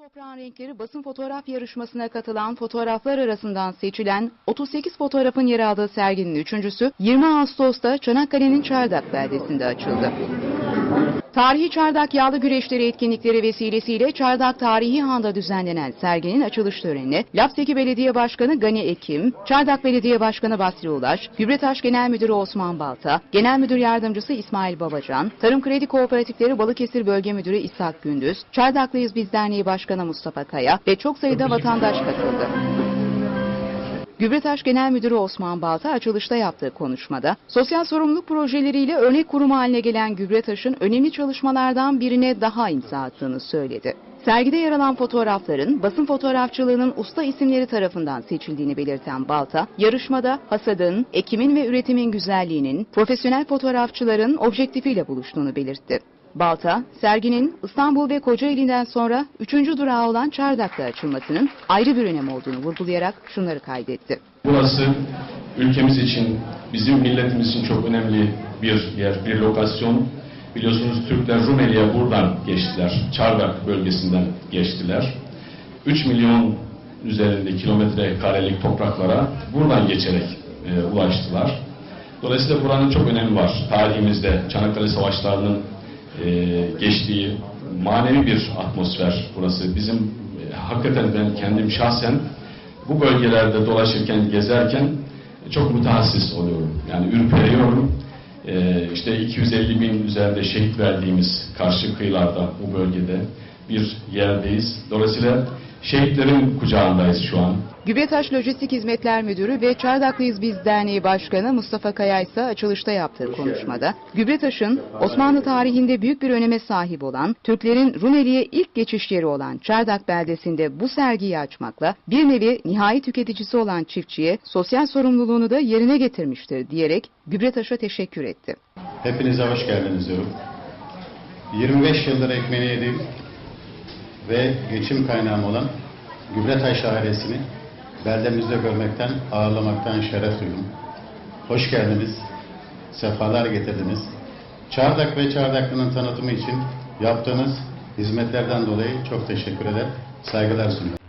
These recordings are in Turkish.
Toprağın Renkleri basın fotoğraf yarışmasına katılan fotoğraflar arasından seçilen 38 fotoğrafın yer aldığı serginin üçüncüsü 20 Ağustos'ta Çanakkale'nin Çardak beldesinde açıldı. Tarihi Çardak Yağlı Güreşleri etkinlikleri vesilesiyle Çardak Tarihi Han'da düzenlenen serginin açılış törenine Lapseki Belediye Başkanı Gani Ekim, Çardak Belediye Başkanı Basri Ulaş, Gübretaş Genel Müdürü Osman Balta, Genel Müdür Yardımcısı İsmail Babacan, Tarım Kredi Kooperatifleri Balıkesir Bölge Müdürü İshak Gündüz, Çardaklıyız Biz Derneği Başkanı Mustafa Kaya ve çok sayıda vatandaş katıldı. Gübretaş Genel Müdürü Osman Balta açılışta yaptığı konuşmada, sosyal sorumluluk projeleriyle örnek kurum haline gelen Gübretaş'ın önemli çalışmalardan birine daha imza attığını söyledi. Sergide yer alan fotoğrafların basın fotoğrafçılığının usta isimleri tarafından seçildiğini belirten Balta, yarışmada hasadın, ekimin ve üretimin güzelliğinin profesyonel fotoğrafçıların objektifiyle buluştuğunu belirtti. Balta, serginin İstanbul ve Kocaeli'nden sonra üçüncü durağı olan Çardak'ta açılmasının ayrı bir önem olduğunu vurgulayarak şunları kaydetti. Burası ülkemiz için, bizim milletimiz için çok önemli bir yer, bir lokasyon. Biliyorsunuz Türkler Rumeli'ye buradan geçtiler, Çardak bölgesinden geçtiler. 3 milyon üzerinde kilometre karelik topraklara buradan geçerek e, ulaştılar. Dolayısıyla buranın çok önemi var. Tarihimizde Çanakkale Savaşları'nın e, geçtiği manevi bir atmosfer burası. Bizim e, hakikaten ben kendim şahsen bu bölgelerde dolaşırken, gezerken çok mütehassıs oluyorum. Yani ürperiyorum. Ee, işte 250 bin üzerinde şehit verdiğimiz karşı kıyılarda bu bölgede bir yerdeyiz. Dolayısıyla şehitlerin kucağındayız şu an. Gübretaş Lojistik Hizmetler Müdürü ve Çardaklıyız Biz Derneği Başkanı Mustafa Kaya ise açılışta yaptığı konuşmada, Gübretaş'ın Osmanlı tarihinde büyük bir öneme sahip olan, Türklerin Rumeli'ye ilk geçiş yeri olan Çardak beldesinde bu sergiyi açmakla bir nevi nihai tüketicisi olan çiftçiye sosyal sorumluluğunu da yerine getirmiştir diyerek Gübretaş'a teşekkür etti. Hepinize hoş geldiniz diyorum. 25 yıldır ekmeğini yediğim ve geçim kaynağım olan Gübretaş ailesini beldemizde görmekten, ağırlamaktan şeref duydum. Hoş geldiniz, sefalar getirdiniz. Çardak ve Çardaklı'nın tanıtımı için yaptığınız hizmetlerden dolayı çok teşekkür eder, saygılar sunuyorum.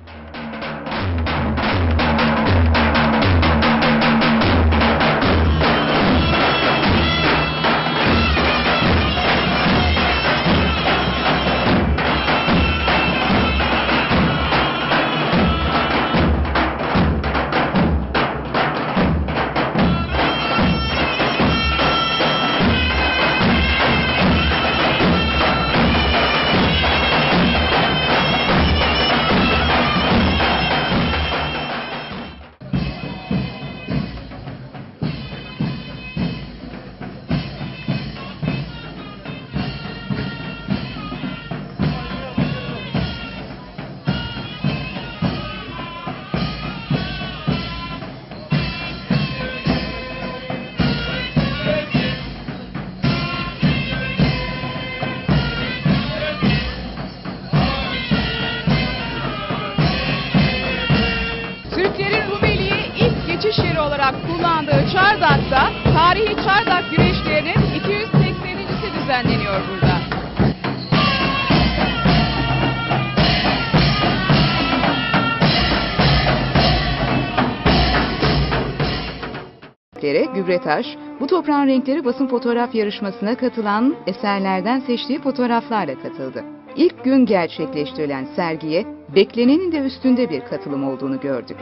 Tere, Gübretaş, bu toprağın renkleri basın fotoğraf yarışmasına katılan eserlerden seçtiği fotoğraflarla katıldı. İlk gün gerçekleştirilen sergiye beklenenin de üstünde bir katılım olduğunu gördük.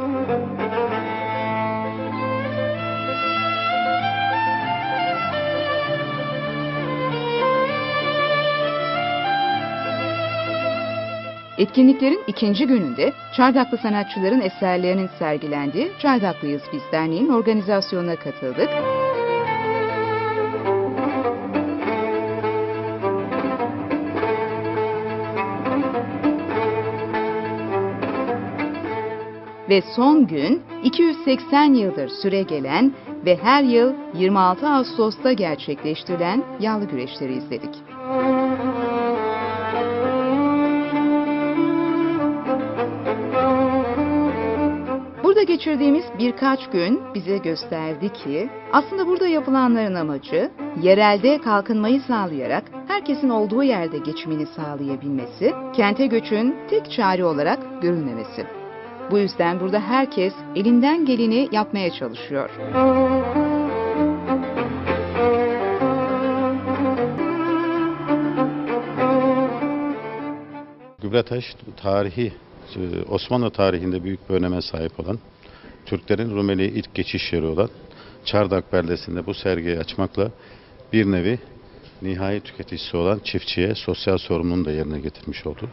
Etkinliklerin ikinci gününde Çardaklı sanatçıların eserlerinin sergilendiği Çardaklıyız Biz Derneği'nin organizasyonuna katıldık. Ve son gün 280 yıldır süre gelen ve her yıl 26 Ağustos'ta gerçekleştirilen yağlı güreşleri izledik. Geçirdiğimiz birkaç gün bize gösterdi ki aslında burada yapılanların amacı yerelde kalkınmayı sağlayarak herkesin olduğu yerde geçimini sağlayabilmesi, kente göçün tek çare olarak görülmemesi. Bu yüzden burada herkes elinden geleni yapmaya çalışıyor. Gübretaş tarihi, e, Osmanlı tarihinde büyük bir öneme sahip olan, Türklerin Rumeli'ye ilk geçiş yeri olan Çardak beldesinde bu sergiyi açmakla bir nevi nihai tüketicisi olan çiftçiye sosyal sorumluluğunu da yerine getirmiş oldu.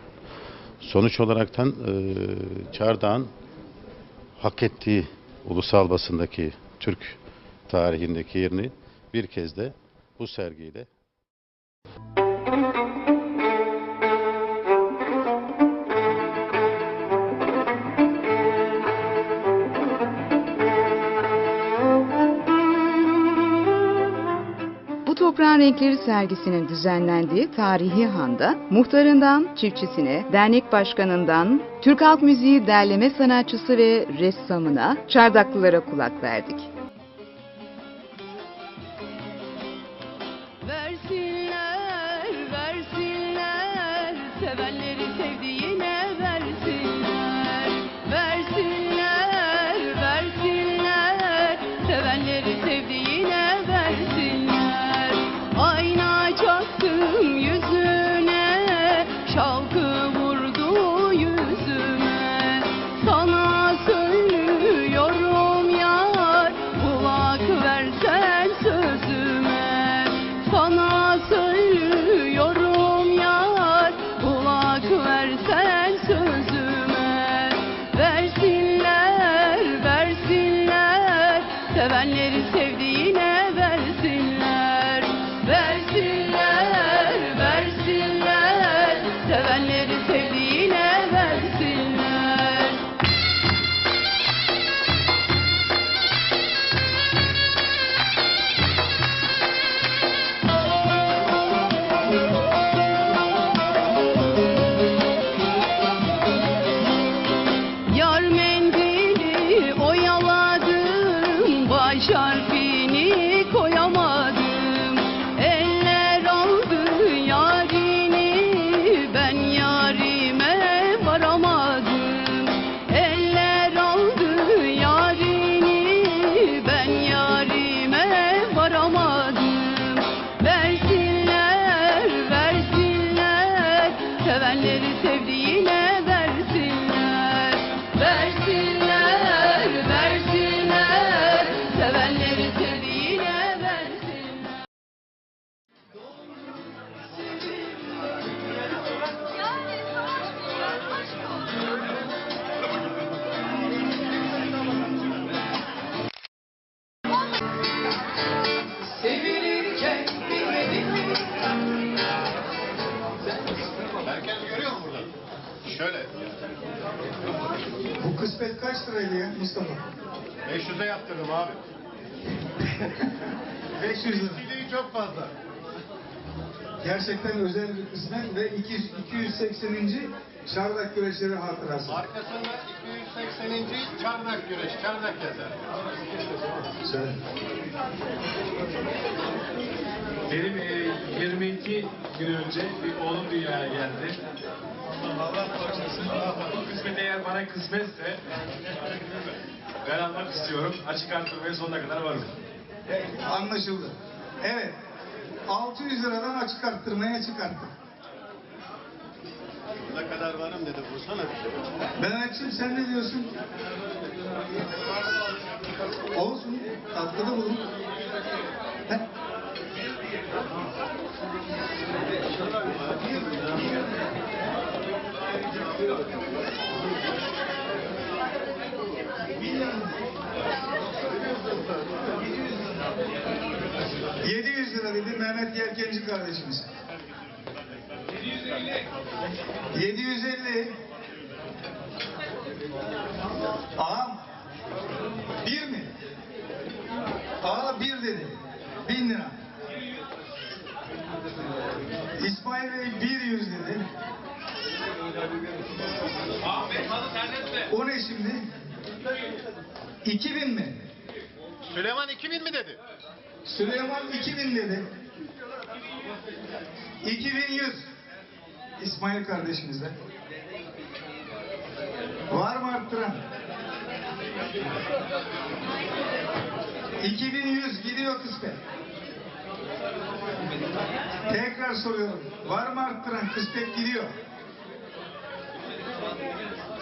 Sonuç olaraktan e, Çardak'ın hak ettiği ulusal basındaki Türk tarihindeki yerini bir kez de bu sergiyle Bu toprağın renkleri sergisinin düzenlendiği tarihi handa muhtarından çiftçisine, dernek başkanından Türk halk müziği derleme sanatçısı ve ressamına, çardaklılara kulak verdik. Oyaladım, baş harfini ya Mustafa? 500'e yaptırdım abi. 500 lira. Çok fazla. Gerçekten özel bir kısmet ve 200, 280. Çardak Güreşleri hatırası. Arkasında 280. Çardak güreş, çardak yazar. Güzel. Benim e, 22 gün önce bir oğlum dünyaya geldi. Allah bağışlasın. Bu kısmet eğer bana kısmetse ben almak istiyorum. Açık artırmaya sonuna kadar varım. Anlaşıldı. Evet. 600 liradan açık arttırmaya çıkarttım. Ne kadar varım dedi vursana bize. Şey. Mehmetciğim sen ne diyorsun? Olsun. Tatlıda bulun. Heh. 700 lira dedi Mehmet Yelkenci kardeşimiz. 750. 750. Ağam. Bir mi? Ağa bir dedi. Bin lira. İsmail Bey O ne şimdi? İki bin mi? Süleyman 2000 mi dedi? Süleyman iki bin dedi. 2100 İsmail kardeşimizden. Var mı arttıran? 2100 gidiyor kısmet. Tekrar soruyorum. Var mı arttıran? Kısmet gidiyor.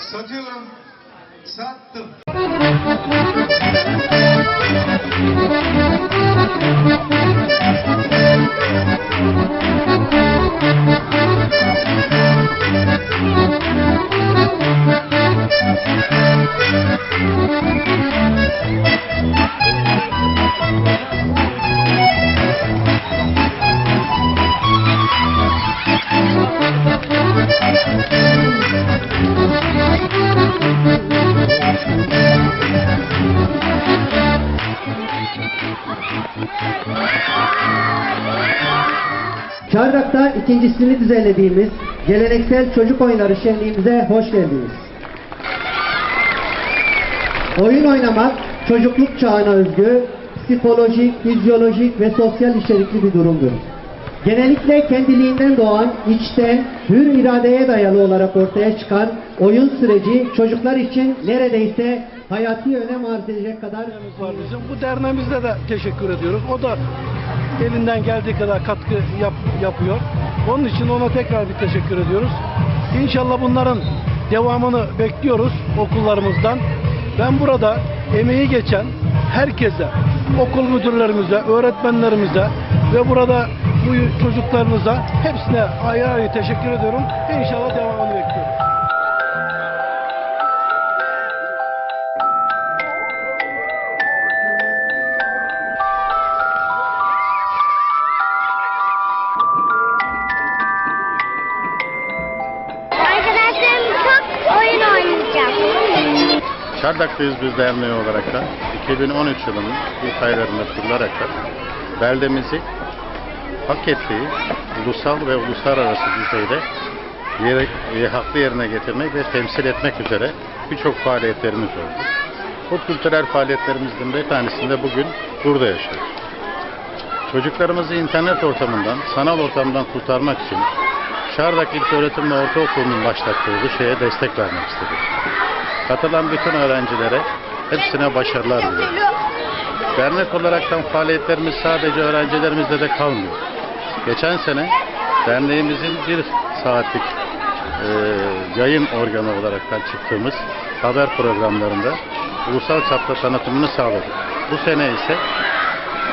Sajivan Satya Thank you. İkincisini düzenlediğimiz geleneksel çocuk oyunları şenliğimize hoş geldiniz. Oyun oynamak çocukluk çağına özgü, psikolojik, fizyolojik ve sosyal içerikli bir durumdur. Genellikle kendiliğinden doğan, içten, hür iradeye dayalı olarak ortaya çıkan oyun süreci çocuklar için neredeyse hayati önem arz edecek kadar var bizim. Bu derneğimize de teşekkür ediyoruz. O da elinden geldiği kadar katkı yap, yapıyor. Onun için ona tekrar bir teşekkür ediyoruz. İnşallah bunların devamını bekliyoruz okullarımızdan. Ben burada emeği geçen herkese, okul müdürlerimize, öğretmenlerimize ve burada bu çocuklarımıza hepsine ayrı ayrı teşekkür ediyorum. İnşallah devamını Çardaklıyız biz derneği olarak da 2013 yılının ilk aylarında kurularak da beldemizi hak ettiği ulusal ve uluslararası düzeyde yere, e, haklı yerine getirmek ve temsil etmek üzere birçok faaliyetlerimiz oldu. Bu kültürel faaliyetlerimizden bir tanesinde bugün burada yaşıyoruz. Çocuklarımızı internet ortamından, sanal ortamdan kurtarmak için Şardak İlköğretim ve Ortaokulu'nun başlattığı bu şeye destek vermek istedik. Katılan bütün öğrencilere hepsine başarılar diliyorum. Dernek olaraktan faaliyetlerimiz sadece öğrencilerimizle de kalmıyor. Geçen sene derneğimizin bir saatlik e, yayın organı olaraktan çıktığımız haber programlarında ulusal çapta tanıtımını sağladık. Bu sene ise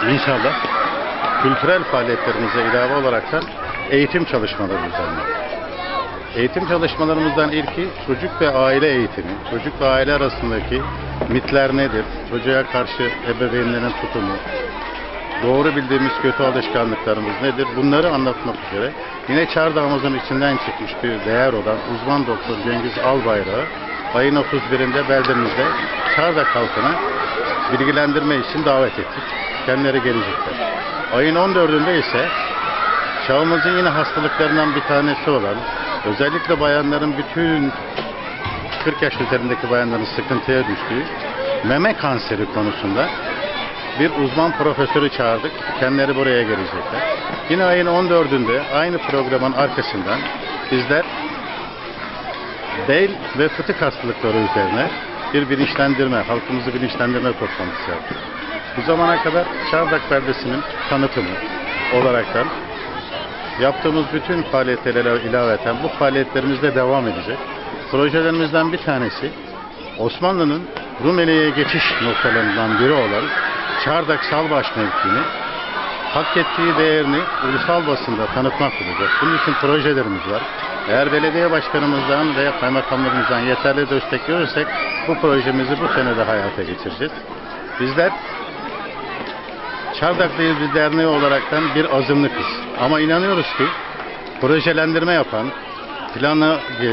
inşallah kültürel faaliyetlerimize ilave olaraktan eğitim çalışmaları düzenliyoruz. Eğitim çalışmalarımızdan ilki çocuk ve aile eğitimi. Çocuk ve aile arasındaki mitler nedir? Çocuğa karşı ebeveynlerin tutumu, doğru bildiğimiz kötü alışkanlıklarımız nedir? Bunları anlatmak üzere yine Çardağ'ımızın içinden çıkmış bir değer olan uzman doktor Cengiz Albayrak'ı ayın 31'inde beldemizde Çardak halkına bilgilendirme için davet ettik. Kendileri gelecekler. Ayın 14'ünde ise çağımızın yine hastalıklarından bir tanesi olan özellikle bayanların bütün 40 yaş üzerindeki bayanların sıkıntıya düştüğü meme kanseri konusunda bir uzman profesörü çağırdık. Kendileri buraya gelecekler. Yine ayın 14'ünde aynı programın arkasından bizler bel ve fıtık hastalıkları üzerine bir bilinçlendirme, halkımızı bilinçlendirme toplantısı yaptık. Bu zamana kadar Çardak Beldesi'nin tanıtımı olaraktan yaptığımız bütün faaliyetlere ilaveten bu faaliyetlerimiz de devam edecek. Projelerimizden bir tanesi Osmanlı'nın Rumeli'ye geçiş noktalarından biri olan Çardak Salbaş mevkiini hak ettiği değerini ulusal basında tanıtmak olacak. Bunun için projelerimiz var. Eğer belediye başkanımızdan veya kaymakamlarımızdan yeterli destek görürsek bu projemizi bu sene de hayata geçireceğiz. Bizler Çardaklıyız bir derneği olaraktan bir azınlıkız. Ama inanıyoruz ki projelendirme yapan, planlı, e,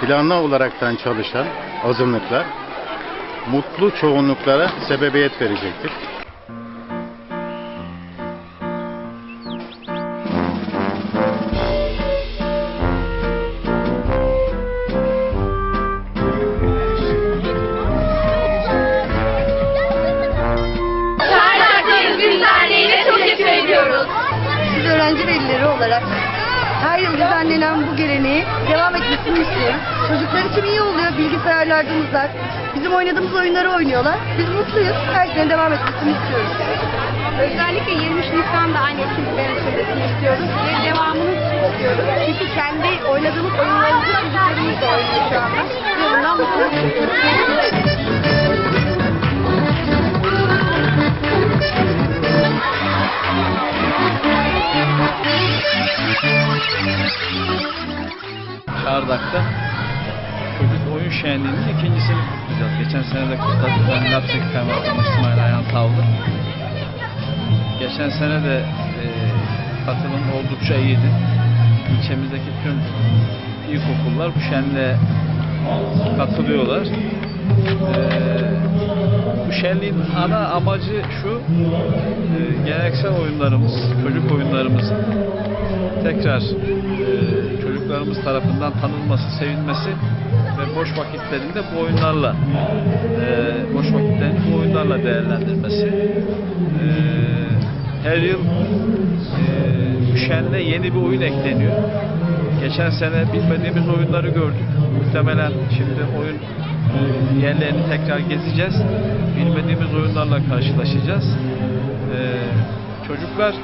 planlı olaraktan çalışan azınlıklar mutlu çoğunluklara sebebiyet verecektir. Öğrenci velileri olarak her yıl düzenlenen bu geleneği devam etmesini istiyoruz. Çocuklar için iyi oluyor. Bilgisayarlarda uzak. Bizim oynadığımız oyunları oynuyorlar. Biz mutluyuz. Her sene devam etmesini istiyoruz. Özellikle 23 Nisan'da aynı etkinliklerin sürmesini istiyoruz ve devamını istiyoruz. Çünkü kendi oynadığımız oyunlarımızı çocuklarımız da oynuyor şu anda. Ve mutluyuz. Çardak'ta çocuk oyun şenliğinin ikincisini kutlayacağız. Geçen sene de kutladık. Ben Lapseki Kaymakamı İsmail Ayhan Tavlı. Geçen sene de e, katılım oldukça iyiydi. İlçemizdeki tüm ilkokullar bu şenliğe katılıyorlar. E, bu şenliğin ana amacı şu, e, geleneksel oyunlarımız, çocuk oyunlarımızın tekrar e, çocuklarımız tarafından tanınması, sevilmesi ve boş vakitlerinde bu oyunlarla e, boş vakitlerini bu oyunlarla değerlendirmesi. E, her yıl e, şenle yeni bir oyun ekleniyor. Geçen sene bilmediğimiz oyunları gördük. Muhtemelen şimdi oyun yerlerini tekrar gezeceğiz. Bilmediğimiz oyunlarla karşılaşacağız. E, çocuklar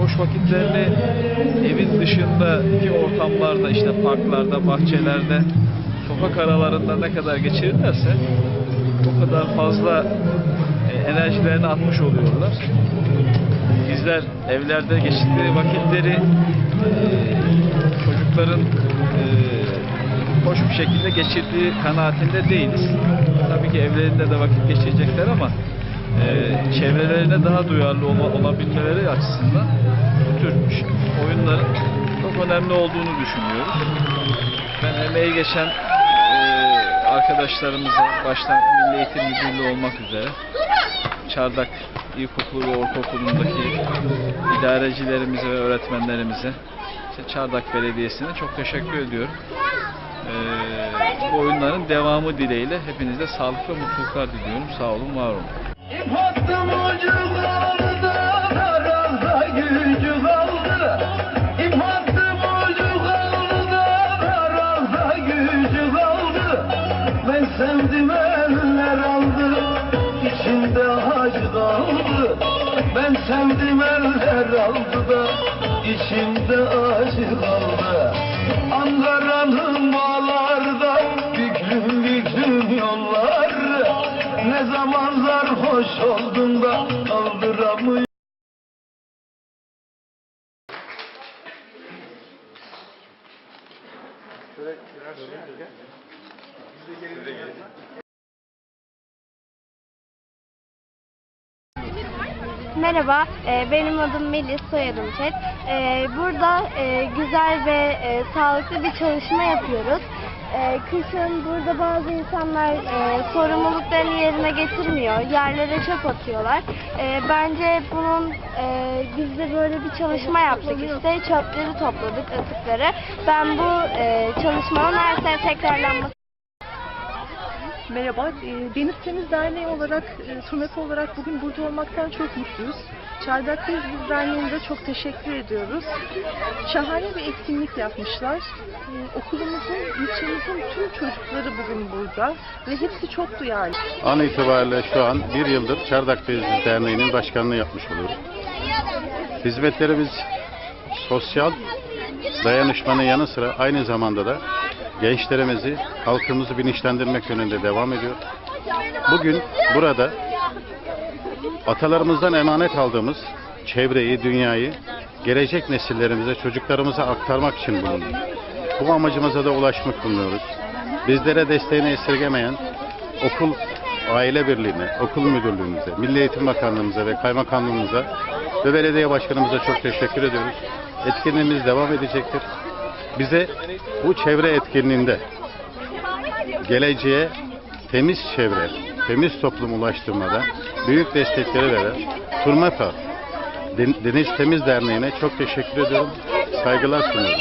boş vakitlerini evin dışındaki ortamlarda işte parklarda, bahçelerde, sokak aralarında ne kadar geçirirlerse o kadar fazla e, enerjilerini atmış oluyorlar. Bizler evlerde geçirdiği vakitleri e, çocukların e, hoş bir şekilde geçirdiği kanaatinde değiliz. Tabii ki evlerinde de vakit geçirecekler ama e, çevrelerine daha duyarlı olma- olabilmeleri açısından bu tür oyunların çok önemli olduğunu düşünüyoruz. Ben emeği geçen e, arkadaşlarımıza, başta Milli Eğitim Müdürlüğü olmak üzere Çardak İlkokulu ve Ortaokulu'ndaki idarecilerimize ve öğretmenlerimize, işte Çardak Belediyesi'ne çok teşekkür ediyorum. Ee, bu oyunların devamı dileğiyle hepinize sağlık ve mutluluklar diliyorum. Sağ olun, var olun. İp attım ucularda arada gücü kaldı İp attım ucularda arada Ben sevdim eller aldı içimde acı kaldı Ben sevdim eller aldı da içimde acı kaldı Ankara'nın büklüm yollar ne zaman sarhoş oldum da kaldıramıyorum. Merhaba, e, benim adım Melis, soyadım Çet. E, Burada e, güzel ve sağlıklı bir çalışma yapıyoruz. E, Kışın burada bazı insanlar e, sorumluluklarını yerine getirmiyor, yerlere çöp atıyorlar. E, Bence bunun e, biz de böyle bir çalışma yaptık işte, çöpleri topladık, atıkları. Ben bu e, çalışmanın her sene tekrarlanması Merhaba, e, Deniz Temiz Derneği olarak, e, TÜRMEP olarak bugün burada olmaktan çok mutluyuz. Çardak Biz Derneği'nde çok teşekkür ediyoruz. Şahane bir etkinlik yapmışlar. E, Okulumuzun, ilçemizin tüm çocukları bugün burada ve hepsi çok duyarlı. An itibariyle şu an bir yıldır Çardak Teyzesi Derneği'nin başkanlığı yapmış oluyorum. Hizmetlerimiz sosyal dayanışmanın yanı sıra aynı zamanda da gençlerimizi, halkımızı bilinçlendirmek yönünde devam ediyor. Bugün burada atalarımızdan emanet aldığımız çevreyi, dünyayı gelecek nesillerimize, çocuklarımıza aktarmak için bulunduk. Bu amacımıza da ulaşmak bulunuyoruz. Bizlere desteğini esirgemeyen okul aile birliğine, okul müdürlüğümüze, Milli Eğitim Bakanlığımıza ve kaymakamlığımıza ve belediye başkanımıza çok teşekkür ediyoruz. Etkinliğimiz devam edecektir. Bize bu çevre etkinliğinde geleceğe temiz çevre, temiz toplum ulaştırmada büyük destekleri veren Turmapa Den- Deniz Temiz Derneği'ne çok teşekkür ediyorum. Saygılar sunuyorum.